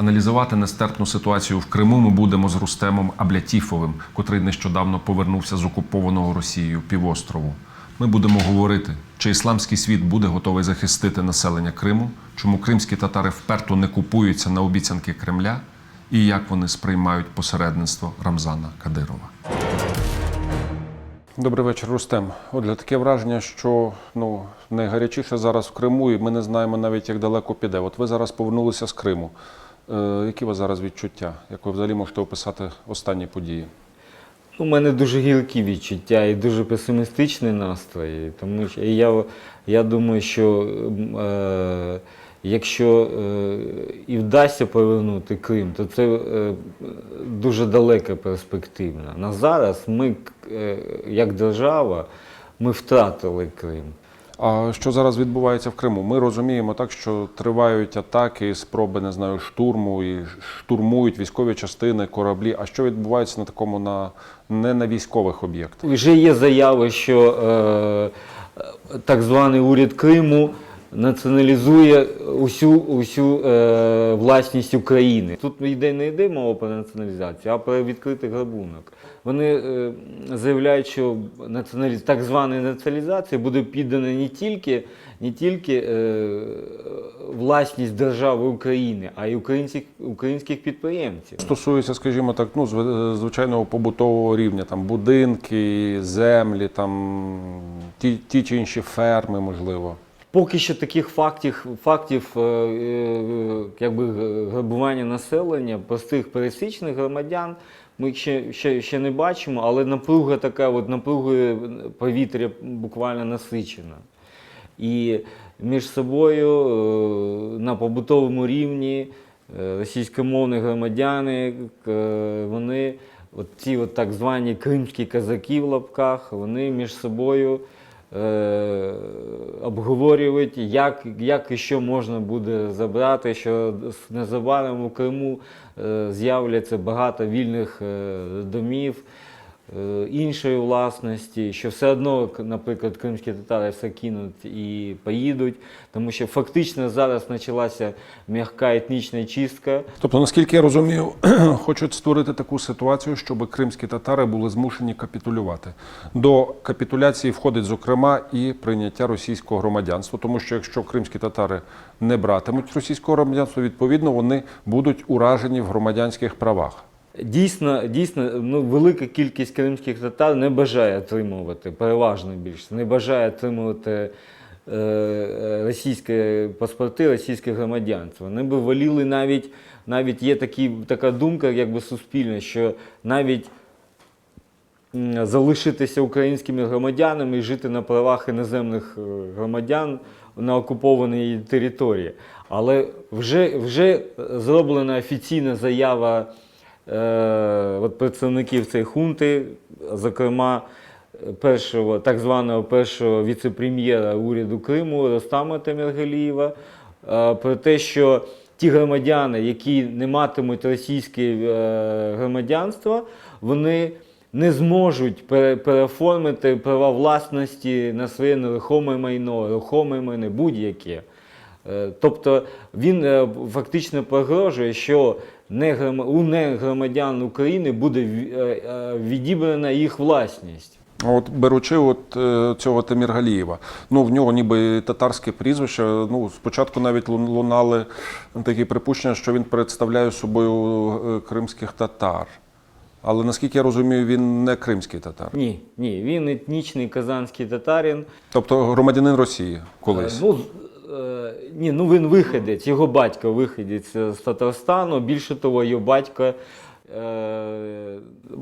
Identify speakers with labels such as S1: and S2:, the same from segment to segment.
S1: Аналізувати нестерпну ситуацію в Криму ми будемо з Рустемом Аблятіфовим, котрий нещодавно повернувся з окупованого Росією півострову. Ми будемо говорити, чи ісламський світ буде готовий захистити населення Криму, чому кримські татари вперто не купуються на обіцянки Кремля, і як вони сприймають посередництво Рамзана Кадирова. Добрий вечір, Рустем. Отже, таке враження, що ну найгарячіше зараз в Криму, і ми не знаємо навіть, як далеко піде. От ви зараз повернулися з Криму. Е, які у вас зараз відчуття? Як ви взагалі можете описати останні події?
S2: У мене дуже гіркі відчуття і дуже песимістичний настрій. Тому що я, я думаю, що е, якщо е, і вдасться повернути Крим, то це е, дуже далека перспективна. На зараз ми, е, як держава, ми втратили Крим.
S1: А що зараз відбувається в Криму? Ми розуміємо так, що тривають атаки, спроби не знаю, штурму і штурмують військові частини, кораблі. А що відбувається на такому на не на військових об'єктах?
S2: Вже є заяви, що е, так званий уряд Криму націоналізує усю, усю е, власність України. Тут йде не йде мова про націоналізацію, а про відкритий грабунок. Вони е, заявляють, що націоналіз... так звана націоналізація буде піддана не тільки, не тільки е, власність держави України, а й українських, українських підприємців.
S1: Стосується, скажімо так, ну звичайного побутового рівня, там будинки, землі, там ті, ті чи інші ферми, можливо.
S2: Поки що таких фактів, фактів е, е, якби грабування населення, простих пересічних громадян, ми ще, ще, ще не бачимо, але напруга така, от напругою повітря буквально насичена. І між собою е, на побутовому рівні е, російськомовні громадяни, е, вони, от ці от так звані кримські казаки в лапках, вони між собою е, обговорюють, як, як і що можна буде забрати, що незабаром у Криму е, з'являться багато вільних е, домів іншої власності, що все одно, наприклад, кримські татари все кинуть і поїдуть, тому що фактично зараз почалася м'яка етнічна чистка.
S1: Тобто, наскільки я розумію, хочуть створити таку ситуацію, щоб кримські татари були змушені капітулювати. До капітуляції входить, зокрема, і прийняття російського громадянства, тому що якщо кримські татари не братимуть російського громадянства, відповідно вони будуть уражені в громадянських правах.
S2: Дійсно, дійсно, ну, велика кількість кримських татар не бажає отримувати, переважно більше, не бажає отримувати е, е, російські паспорти, російське громадянство. Вони би воліли навіть, навіть є такі, така думка, якби суспільна, що навіть залишитися українськими громадянами і жити на правах іноземних е, громадян на окупованій території. Але вже, вже зроблена офіційна заява от представників цієї хунти, зокрема першого, так званого першого віце-прем'єра уряду Криму Ростама Таміргалієва, е, про те, що ті громадяни, які не матимуть російське е, громадянство, вони не зможуть пере- переоформити права власності на своє нерухоме майно, рухоме майно, будь-яке. Е, Тобто він е, фактично погрожує, що у негромадян України буде е, е, відібрана їх власність.
S1: От беручи от е, цього Таміргалієва, ну в нього ніби татарське прізвище. Ну спочатку навіть лунали такі припущення, що він представляє собою кримських татар. Але наскільки я розумію, він не кримський татар,
S2: Ні, ні, він етнічний казанський татарин.
S1: тобто громадянин Росії колись.
S2: Ну, ні, ну він виходить, його батько виходить з Татарстану. Більше того, його батько е,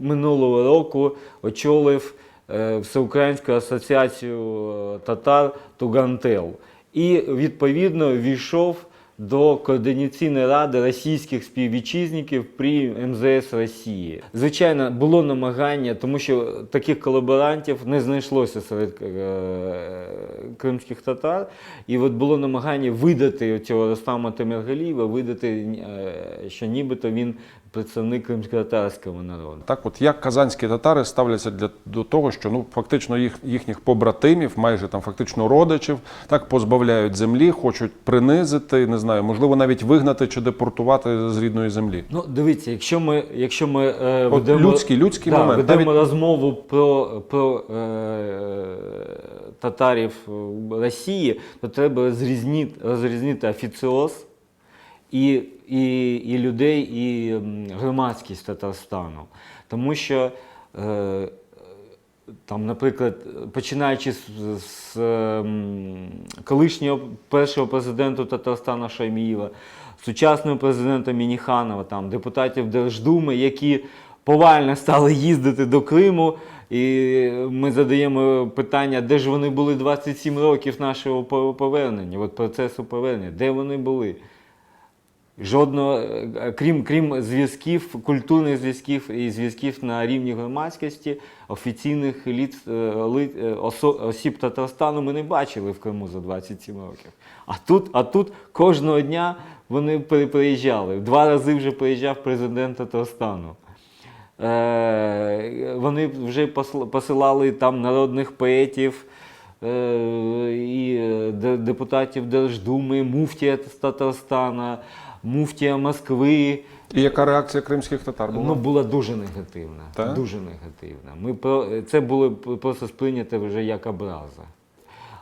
S2: минулого року очолив е, Всеукраїнську асоціацію е, татар Тугантел. І відповідно війшов до координаційної ради російських співвітчизників при МЗС Росії. Звичайно, було намагання, тому що таких колаборантів не знайшлося серед е, кримських татар. І от було намагання видати цього Ростама Тамергалієва, видати, е, що нібито він представник кримсько-татарського народу.
S1: Так, от як казанські татари ставляться для до того, що ну фактично їх їхніх побратимів, майже там фактично родичів, так позбавляють землі, хочуть принизити, не знаю, можливо, навіть вигнати чи депортувати з рідної землі.
S2: Ну, дивіться, якщо ми, якщо ми е,
S1: От
S2: ведемо,
S1: людський, людський
S2: да,
S1: момент.
S2: ведемо
S1: Навіть
S2: розмову про, про е, татарів Росії, то треба розрізнити, розрізнити офіціоз і, і, і людей, і громадськість Татарстану. Тому що, е, там, наприклад, починаючи з, з ем, колишнього першого президента Татарстана Шаймієва, сучасного президента Мініханова, там, депутатів Держдуми, які повально стали їздити до Криму. І ми задаємо питання, де ж вони були 27 років нашого повернення, от процесу повернення, де вони були? Жодного, е, крім, крім зв'язків, культурних зв'язків і зв'язків на рівні громадськості, офіційних еліт, е, ли- е, осо- осіб Татарстану ми не бачили в Криму за 27 років. А тут, а тут кожного дня вони пере- приїжджали. Два рази вже приїжджав президент Татарстану. Е, вони вже посилали там народних поетів і депутатів Держдуми, муфтія з Татарстана, муфтія Москви.
S1: і яка реакція кримських татар була?
S2: Ну, була дуже негативна.
S1: Так?
S2: Дуже негативна. Ми це було просто сприйнято вже як образа.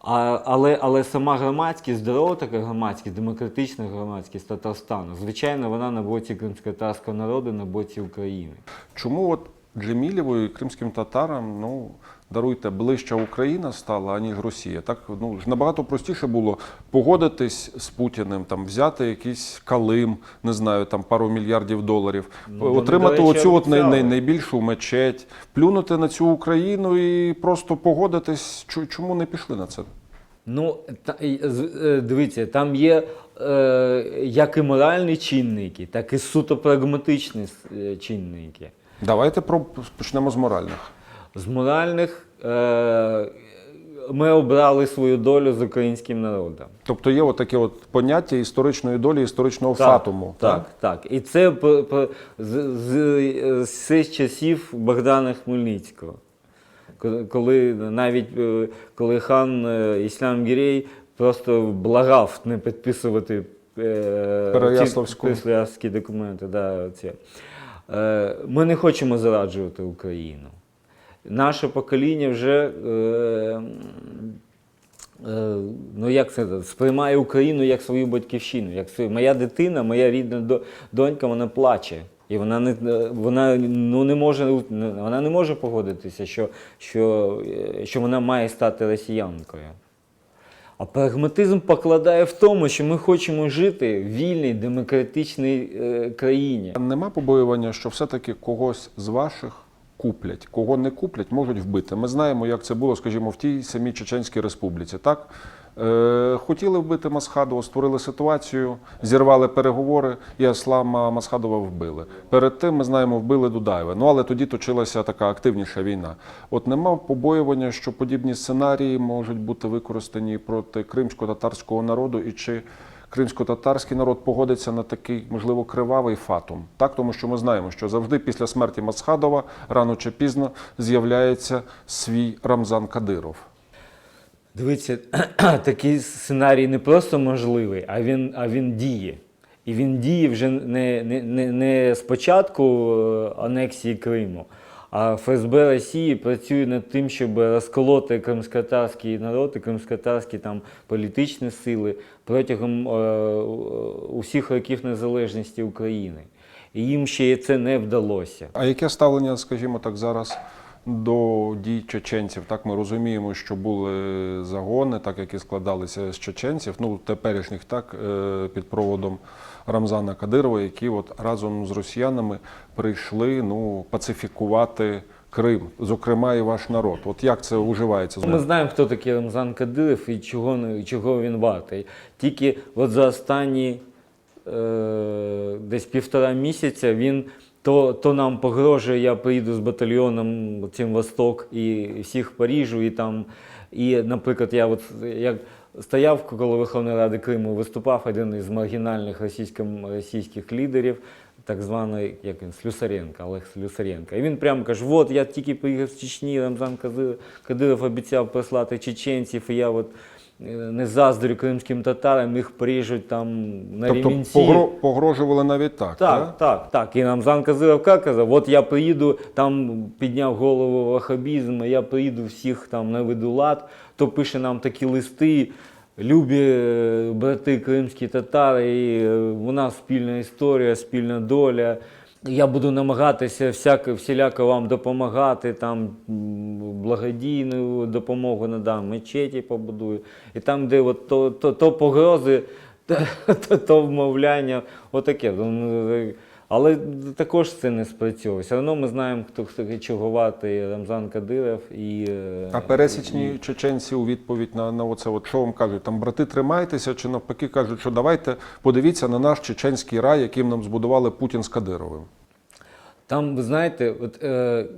S2: А, але, але сама громадськість, здорова така громадськість, демократична громадськість Татарстану, звичайно, вона на боці кримськотарського народу, на боці України.
S1: Чому от Джемілєву і кримським татарам, ну даруйте, ближча Україна стала, аніж Росія? Так ну ж набагато простіше було погодитись з Путіним, там взяти якийсь калим, не знаю, там пару мільярдів доларів,
S2: Ну,
S1: отримати оцю от най, най, найбільшу мечеть, плюнути на цю Україну і просто погодитись. Чому не пішли на це?
S2: Ну, та, е, дивіться, там є е, як і моральні чинники, так і суто прагматичні е, чинники.
S1: Давайте про почнемо з моральних.
S2: З моральних е, ми обрали свою долю з українським народом.
S1: Тобто є таке от поняття історичної долі, історичного фатуму.
S2: Так, так. І це з, з, з, часів Богдана Хмельницького. Коли- навіть е, коли хан е, Іслам Гірей просто благав не підписувати е, переяславські документи. Да, ці. Ми не хочемо зараджувати Україну. Наше покоління вже е, е, ну як це сприймає Україну як свою батьківщину. Як свою. Моя дитина, моя рідна донька, вона плаче. І вона не, вона, ну, не може, вона не може погодитися, що, що, е, що вона має стати росіянкою. А прагматизм покладає в тому, що ми хочемо жити в вільній демократичній е, країні.
S1: Нема побоювання, що все-таки когось з ваших куплять, кого не куплять, можуть вбити. Ми знаємо, як це було, скажімо, в тій самій Чеченській Республіці. Так е, хотіли вбити Масхадова, створили ситуацію, зірвали переговори, і Аслама Масхадова вбили. Перед тим ми знаємо, вбили Дудаєва. Ну але тоді точилася така активніша війна. От нема побоювання, що подібні сценарії можуть бути використані проти кримсько-татарського народу і чи кримсько-татарський народ погодиться на такий, можливо, кривавий фатум. Так, тому що ми знаємо, що завжди після смерті Масхадова рано чи пізно з'являється свій Рамзан Кадиров.
S2: Дивіться, такий сценарій не просто можливий, а він, а він діє. І він діє вже не, не, не, не з початку е, анексії Криму, а ФСБ Росії працює над тим, щоб розколоти кримськотарський народ і кримськотарські там політичні сили протягом е, усіх років незалежності України. І їм ще це не вдалося.
S1: А яке ставлення, скажімо так, зараз до дій чеченців? Так ми розуміємо, що були загони, так які складалися з чеченців, ну теперішніх, так е, під проводом Рамзана Кадирова, які от разом з росіянами прийшли ну пацифікувати Крим, зокрема і ваш народ. От як це уживається?
S2: Ми знаємо, хто такий Рамзан Кадиров і чого, не- чого він вартий. Тільки от за останні е, десь півтора місяця він то, то нам погрожує, я приїду з батальйоном цим Восток і всіх в Парижу, і там. І, наприклад, я от як стояв коло Верховної Ради Криму, виступав один із маргінальних російських лідерів, так званий як він, Слюсаренко, Олег Слюсаренко. І він прямо каже: от я тільки приїхав з Чечні, Рамзан Кадиров обіцяв прислати чеченців, і я от не заздрю кримським татарам, їх поріжуть там на
S3: Тобто
S2: рівінці.
S3: погро- погрожували навіть так.
S2: Так, так, так. І Рамзан Кадиров як казав, от я приїду, там підняв голову вахабізм, я приїду всіх там наведу лад, то пише нам такі листи. Любі е, брати кримські татари, і е, у нас спільна історія, спільна доля. Я буду намагатися всяко, всіляко вам допомагати, там благодійну допомогу надам, мечеті побудую. І там, де от то, то, то погрози, то, то, то вмовляння, отаке. Але також це не спрацьовує. Все одно ми знаємо, хто хто чергувати Рамзан Кадиров і. е,
S3: А пересічні чеченці у відповідь на, на оце, от що вам кажуть, там брати, тримайтеся, чи навпаки кажуть, що давайте подивіться на наш чеченський рай, яким нам збудували Путін з Кадировим.
S2: Там, ви знаєте, от, е,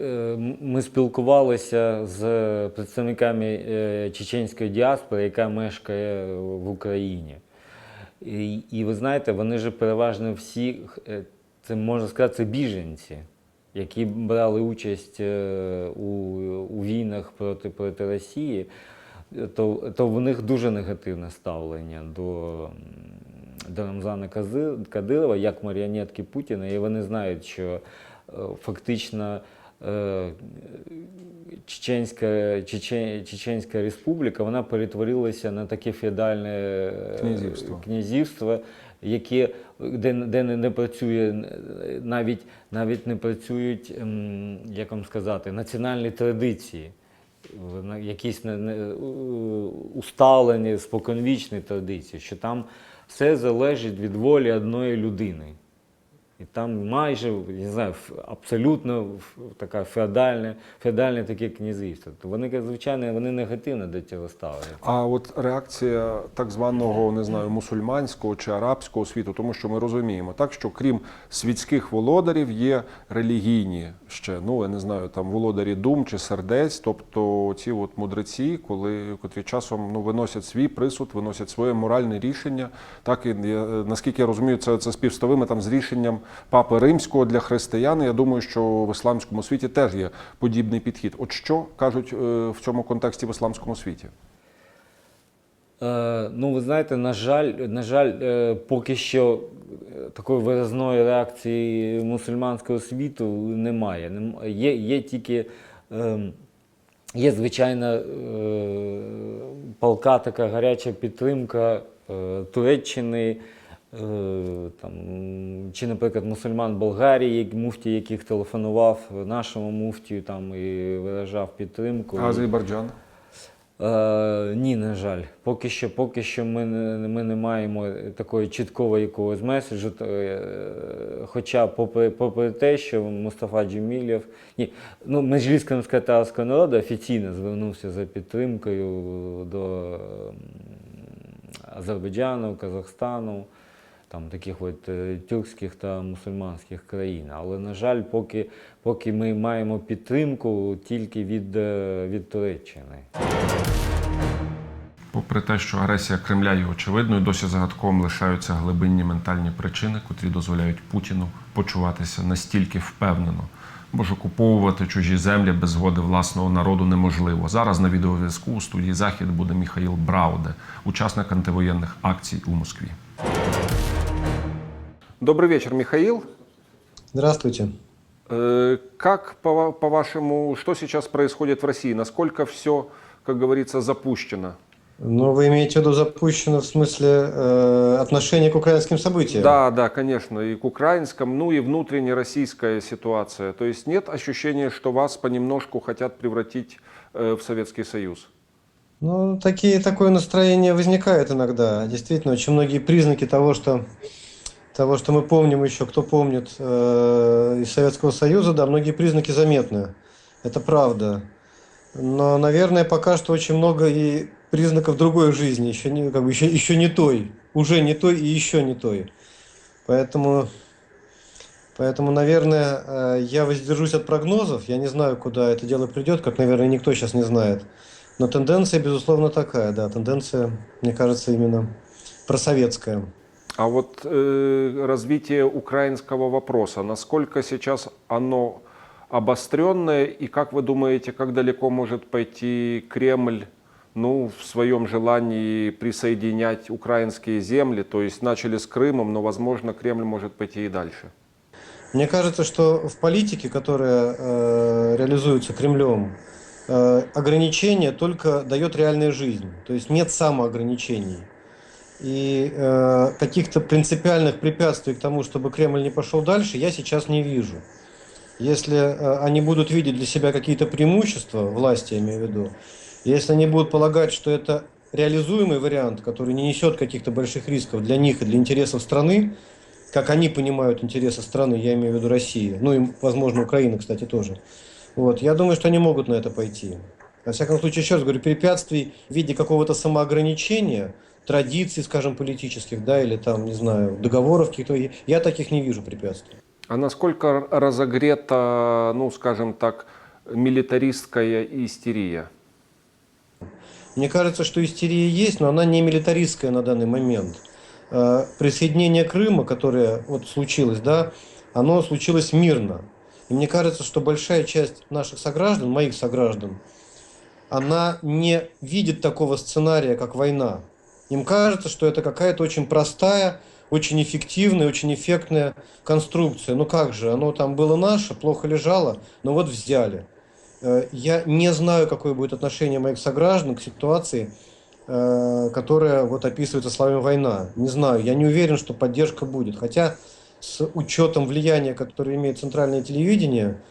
S2: е, ми спілкувалися з представниками е, чеченської діаспори, яка мешкає в Україні. І, і ви знаєте, вони ж переважно всі, е, це можна сказати, це біженці, які брали участь е, у, у війнах проти, проти Росії, то, то в них дуже негативне ставлення до, до Рамзана Кадирова як маріонетки Путіна, і вони знають, що е, фактично е, Чеченська, Чечен, Чеченська республіка вона перетворилася на таке феодальне
S3: Князівство.
S2: князівство, яке, де, де не, не працює е, навіть, навіть не працюють, ем, як вам сказати, національні традиції. На- Якісь не, не, усталені, споконвічні традиції, що там все залежить від волі одної людини. І там майже, не знаю, абсолютно така феодальне, феодальне таке князівство. То вони, звичайно, вони негативно до цього ставляться.
S3: А от реакція так званого не знаю мусульманського чи арабського світу, тому що ми розуміємо, так що крім світських володарів є релігійні ще, ну я не знаю, там володарі дум чи сердець, тобто ці от мудреці, коли котрі часом ну виносять свій присуд, виносять своє моральне рішення. Так і я, наскільки я розумію, це, це співставиме там з рішенням папи римського для християн. Я думаю, що в ісламському світі теж є подібний підхід. От що кажуть е, в цьому контексті в ісламському світі?
S2: Е, ну, ви знаєте, на жаль, на жаль, е, поки що такої виразної реакції мусульманського світу немає. Є, є тільки ем, є звичайна палка така гаряча підтримка Туреччини. Е, Там, чи, наприклад, мусульман Болгарії, муфті, яких телефонував нашому муфтію там, і виражав підтримку.
S3: А Азербайджан?
S2: Е, ні, на жаль. Поки що, поки що ми не, ми не маємо такого чіткого якогось меседжу. е, Хоча, попри, попри те, що Мустафа Джемілєв, ні, ну, Меджліс кримськотарського народу офіційно звернувся за підтримкою до Азербайджану, Казахстану, там таких от е, тюркських та мусульманських країн. Але, на жаль, поки, поки ми маємо підтримку тільки від, е, від Туреччини.
S1: Попри те, що агресія Кремля є очевидною, досі загадковим лишаються глибинні ментальні причини, котрі дозволяють Путіну почуватися настільки впевнено. Бо ж окуповувати чужі землі без згоди власного народу неможливо. Зараз на відеозв'язку у студії Захід буде Міхаїл Брауде, учасник антивоєнних акцій у Москві.
S3: Добрый вечер, Михаил.
S4: Здравствуйте.
S3: Э, Как, по- по-вашему, что сейчас происходит в России? Насколько все, как говорится, запущено?
S4: Ну, вы имеете в виду запущено в смысле э, отношение к украинским событиям?
S3: Да, да, конечно, и к украинскому, ну и внутренне российская ситуация. То есть нет ощущения, что вас понемножку хотят превратить э, в Советский Союз?
S4: Ну, такие, такое настроение возникает иногда. Действительно, очень многие признаки того, что, того, что мы помним еще, кто помнит э, из Советского Союза, да, многие признаки заметны. Это правда. Но, наверное, пока что очень много и признаков другой жизни, еще не, как бы еще, еще не той, уже не той и еще не той. Поэтому, поэтому, наверное, э, я воздержусь от прогнозов. Я не знаю, куда это дело придет, как, наверное, никто сейчас не знает. Но тенденция, безусловно, такая, да, тенденция, мне кажется, именно просоветская.
S1: А вот э, развитие украинского вопроса, насколько сейчас оно обостренное, и как вы думаете, как далеко может пойти Кремль ну, в своем желании присоединять украинские земли? То есть начали с Крымом, но, возможно, Кремль может пойти и дальше.
S4: Мне кажется, что в политике, которая э, реализуется Кремлем, э, ограничение только дает реальная жизнь. То есть нет самоограничений. И э, каких-то принципиальных препятствий к тому, чтобы Кремль не пошел дальше, я сейчас не вижу. Если э, они будут видеть для себя какие-то преимущества, власти я имею в виду, если они будут полагать, что это реализуемый вариант, который не несет каких-то больших рисков для них и для интересов страны, как они понимают интересы страны, я имею в виду России, ну и, возможно, Украины, кстати, тоже. Вот, я думаю, что они могут на это пойти. Во всяком случае, еще раз говорю, препятствий в виде какого-то самоограничения, традиций, скажем, политических, да, или там, не знаю, договоров каких-то, я таких не вижу препятствий.
S1: А насколько разогрета, ну, скажем так, милитаристская истерия?
S4: Мне кажется, что истерия есть, но она не милитаристская на данный момент. Э, Присоединение Крыма, которое вот случилось, да, оно случилось мирно. И мне кажется, что большая часть наших сограждан, моих сограждан, она не видит такого сценария, как война. Им кажется, что это какая-то очень простая, очень эффективная, очень эффектная конструкция. Ну как же, оно там было наше, плохо лежало, но вот взяли. Э, Я не знаю, какое будет отношение моих сограждан к ситуации, э, которая вот описывается словами «война». Не знаю, я не уверен, что поддержка будет. Хотя с учетом влияния, которое имеет центральное телевидение,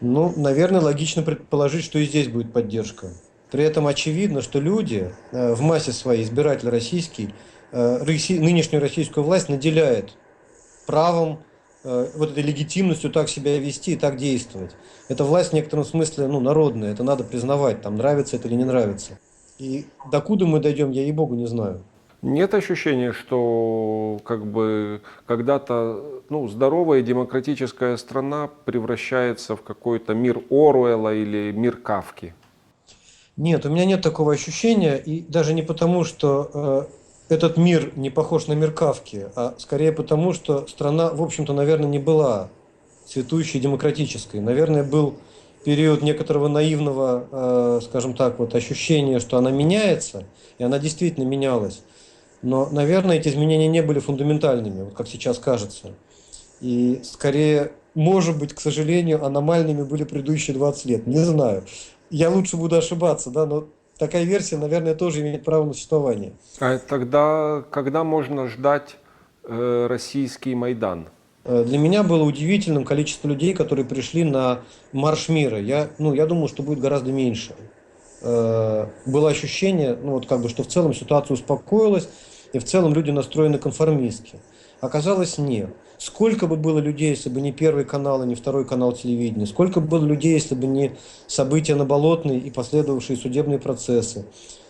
S4: ну, наверное, логично предположить, что и здесь будет поддержка. При этом очевидно, что люди э, в массе своей, избиратель российский, э, нынешнюю российскую власть наделяет правом, э, вот этой легитимностью так себя вести и так действовать. Эта власть в некотором смысле ну, народная, это надо признавать, там нравится это или не нравится. И докуда мы дойдем, я ей-богу не знаю.
S1: Нет ощущения, что как бы когда-то ну, здоровая демократическая страна превращается в какой-то мир Оруэлла или мир Кавки?
S4: Нет, у меня нет такого ощущения, и даже не потому, что э, этот мир не похож на мир Кавки, а скорее потому, что страна, в общем-то, наверное, не была цветущей демократической. Наверное, был период некоторого наивного, э, скажем так, вот ощущения, что она меняется, и она действительно менялась. Но, наверное, эти изменения не были фундаментальными, вот как сейчас кажется. И скорее, может быть, к сожалению, аномальными были предыдущие 20 лет. Не знаю. Я лучше буду ошибаться, да, но такая версия, наверное, тоже имеет право на существование.
S1: А тогда когда можно ждать э, российский Майдан?
S4: Э, Для меня было удивительным количество людей, которые пришли на марш мира. Я, ну, я думал, что будет гораздо меньше. Э, Было ощущение, ну, вот как бы, что в целом ситуация успокоилась, и в целом люди настроены конформистски. Оказалось, нет. Сколько бы было людей, если бы не первый канал и не второй канал телевидения? Сколько бы было людей, если бы не события на Болотной и последовавшие судебные процессы?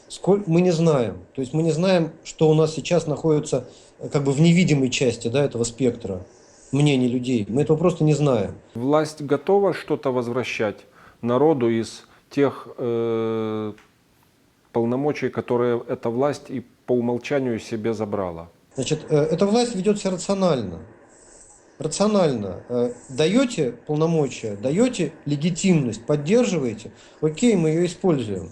S4: Сколь... Мы не знаем. То есть мы не знаем, что у нас сейчас находится э, как бы в невидимой части да, этого спектра мнений людей. Мы этого просто не знаем.
S1: Власть готова что-то возвращать народу из тех э, полномочий, которые эта власть и по умолчанию себе забрала?
S4: Значит, э, эта власть ведет себя рационально. Рационально. Э, Даете полномочия, даете легитимность, поддерживаете, окей, мы ее используем.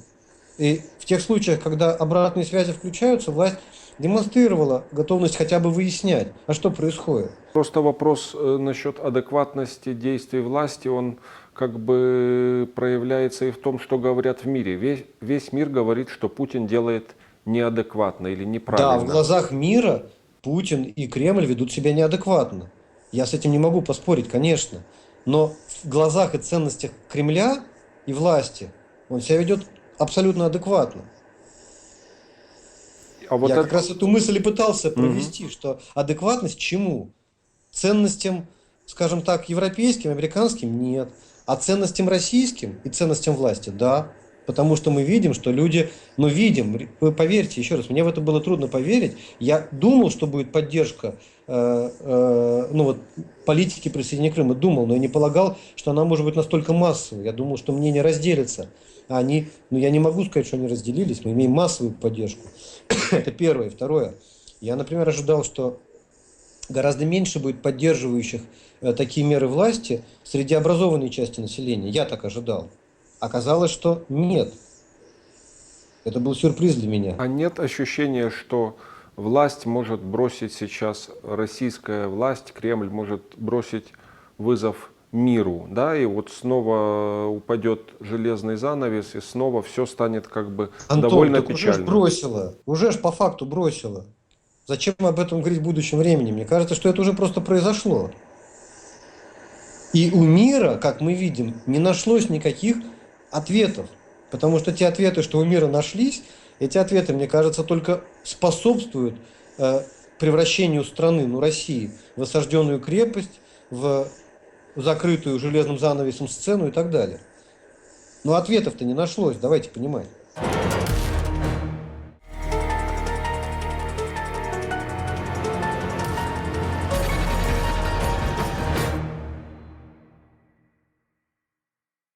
S4: И в тех случаях, когда обратные связи включаются, власть демонстрировала готовность хотя бы выяснять, а что происходит.
S1: Просто вопрос э, насчет адекватности действий власти, он как бы проявляется и в том, что говорят в мире. Весь, весь мир говорит, что Путин делает неадекватно или неправильно.
S4: Да, в глазах мира Путин и Кремль ведут себя неадекватно. Я с этим не могу поспорить, конечно. Но в глазах и ценностях Кремля и власти он себя ведет абсолютно адекватно.
S1: А вот
S4: Я
S1: это-
S4: как раз эту мысль и пытался провести, что адекватность чему? Ценностям, скажем так, европейским, американским нет. А ценностям российским и ценностям власти, да. Потому что мы видим, что люди, мы видим, вы поверьте, еще раз, мне в это было трудно поверить. Я думал, что будет поддержка э, э, ну вот, политики присоединения Крыма, думал, но я не полагал, что она может быть настолько массовой. Я думал, что мнения разделятся. А они, ну я не могу сказать, что они разделились, мы имеем массовую поддержку. Это первое. Второе. Я, например, ожидал, что гораздо меньше будет поддерживающих э, такие меры власти среди образованной части населения. Я так ожидал. Оказалось, что нет. Это был сюрприз для меня.
S1: А нет ощущения, что власть может бросить сейчас, российская власть, Кремль может бросить вызов миру, да, и вот снова упадет железный занавес, и снова все станет как бы
S4: Антон,
S1: довольно
S4: так уже ж
S1: печально.
S4: бросила. Уже ж по факту бросила. Зачем об этом говорить в будущем времени? Мне кажется, что это уже просто произошло. И у мира, как мы видим, не нашлось никаких ответов. Потому что те ответы, что у мира нашлись, эти ответы, мне кажется, только способствуют э, превращению страны, ну, России, в осажденную крепость, в закрытую железным занавесом сцену и так далее. Но ответов-то не нашлось, давайте понимать.